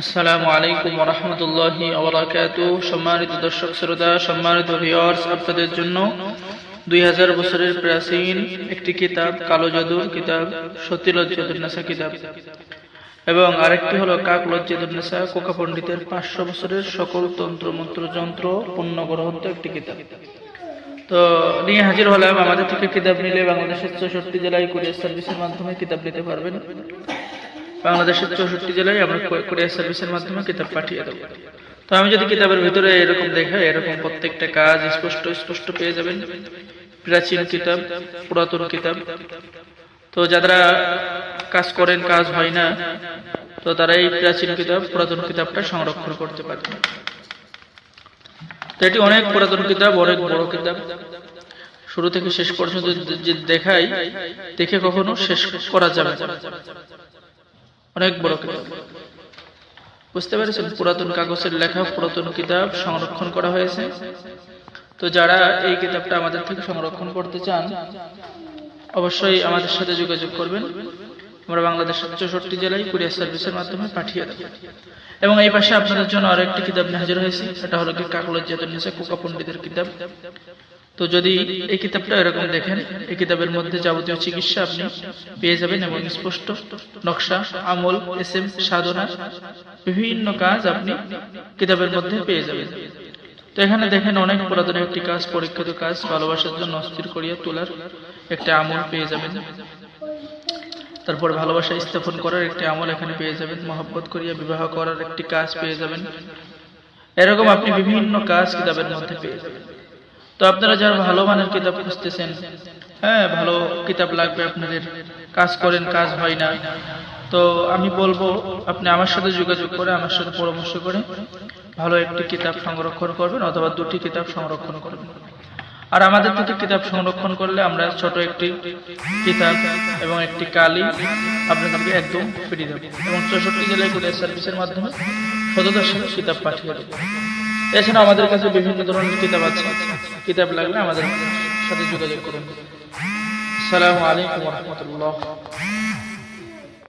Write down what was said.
আসসালামু আলাইকুম রহমতুল্লাহি আবরাকাতু সম্মানিত দর্শক, শ্রোতা, সম্মানিত ভিউয়ার্স আপনাদের জন্য দুই হাজার বছরের প্রাচীন একটি কিতাব, কালো জাদুর কিতাব সতীলজ্জাদুন্নেসা কিতাব। এবং আরেকটি হলো কাক লজ্জাদুন্নেসা কোকা পণ্ডিতের পাঁচশো বছরের সকল তন্ত্র, মন্ত্র, যন্ত্র পূর্ণ গ্রহন্ত একটি কিতাব। তো নিয়ে হাজির হলাম আমাদের থেকে কিতাব নিলে বাংলাদেশের চৌষট্টি জেলায় কুরিয়ার সার্ভিসের মাধ্যমে কিতাব নিতে পারবেন। বাংলাদেশের চৌষট্টি জেলায় আমরা কুরিয়ার সার্ভিসের মাধ্যমে কিতাব পাঠিয়ে দেবো। তো আমি যদি কিতাবের ভিতরে এরকম দেখাই, এরকম প্রত্যেকটা কাজ স্পষ্ট স্পষ্ট পেয়ে যাবেন। প্রাচীন কিতাব, পুরাতন কিতাব। তো যারা কাজ করেন, কাজ হয় না, তো তারা এই প্রাচীন কিতাব, পুরাতন কিতাবটা সংরক্ষণ করতে পারে তো এটি অনেক পুরাতন কিতাব, অনেক বড় কিতাব। শুরু থেকে শেষ পর্যন্ত দেখাই, দেখে কখনো শেষ করা যাবে অনেক বড় কিতাব। বুঝতে পেরেছেন? পুরাতন কাগজের লেখা পুরাতন কিতাব সংরক্ষণ করা হয়েছে। তো যারা এই কিতাবটা আমাদের থেকে সংরক্ষণ করতে চান, অবশ্যই আমাদের সাথে যোগাযোগ করবেন। আমরা বাংলাদেশের চৌষট্টি জেলায় কুরিয়ার সার্ভিসের মাধ্যমে পাঠিয়ে দেব। এবং এই পাশে আপনাদের জন্য আরও একটি কিতাব নিয়ে হাজির হয়েছে। সেটা হলো কি কাকলজ জাতের নিচে কোকা পণ্ডিতের কিতাব। তো যদি এই কিতাবটা এরকম দেখেন, এই কিতাবের মধ্যে যাবতীয় চিকিৎসা আপনি পেয়ে যাবেন এবং স্পষ্ট নকশা, আমল এস এম সাধনা, বিভিন্ন কাজ আপনি কিতাবের মধ্যে পেয়ে যাবেন। তো এখানে দেখেন অনেক পুরাতন একটি কাজ, পরীক্ষিত কাজ, ভালোবাসার জন্য অস্থির করিয়া তোলার একটা আমল পেয়ে যাবেন। তারপর ভালোবাসা স্থাপন করার একটি আমল এখানে পেয়ে যাবেন, মহব্বত করিয়া বিবাহ করার একটি কাজ পেয়ে যাবেন। এরকম আপনি বিভিন্ন কাজ কিতাবের মধ্যে পেয়ে যাবেন। তো আপনারা যারা ভালো মানের কিতাব খুঁজতেছেন হ্যাঁ ভালো কিতাব লাগবে আপনাদের, কাজ করেন, কাজ হয় না। তো আমি বলব, আপনি আমার সাথে যোগাযোগ করে, আমার সাথে পরামর্শ করে ভালো একটি কিতাব সংরক্ষণ করবেন অথবা দুটি কিতাব সংরক্ষণ করবেন। আর আমাদের থেকে কিতাব সংরক্ষণ করলে আমরা ছোট একটি কিতাব এবং একটি কালি আপনাদেরকে একদম ফ্রি দেব। এবং চৌষট্টি জেলায় কুরিয়ার সার্ভিসের মাধ্যমে শতদশ কিতাব পাঠিয়ে দেবো। এছাড়া আমাদের কাছে বিভিন্ন ধরনের কিতাব আছে। কিতাব লাগলে আমাদের সাথে যোগাযোগ করুন। আসসালামু আলাইকুম রহমতুল্লাহ।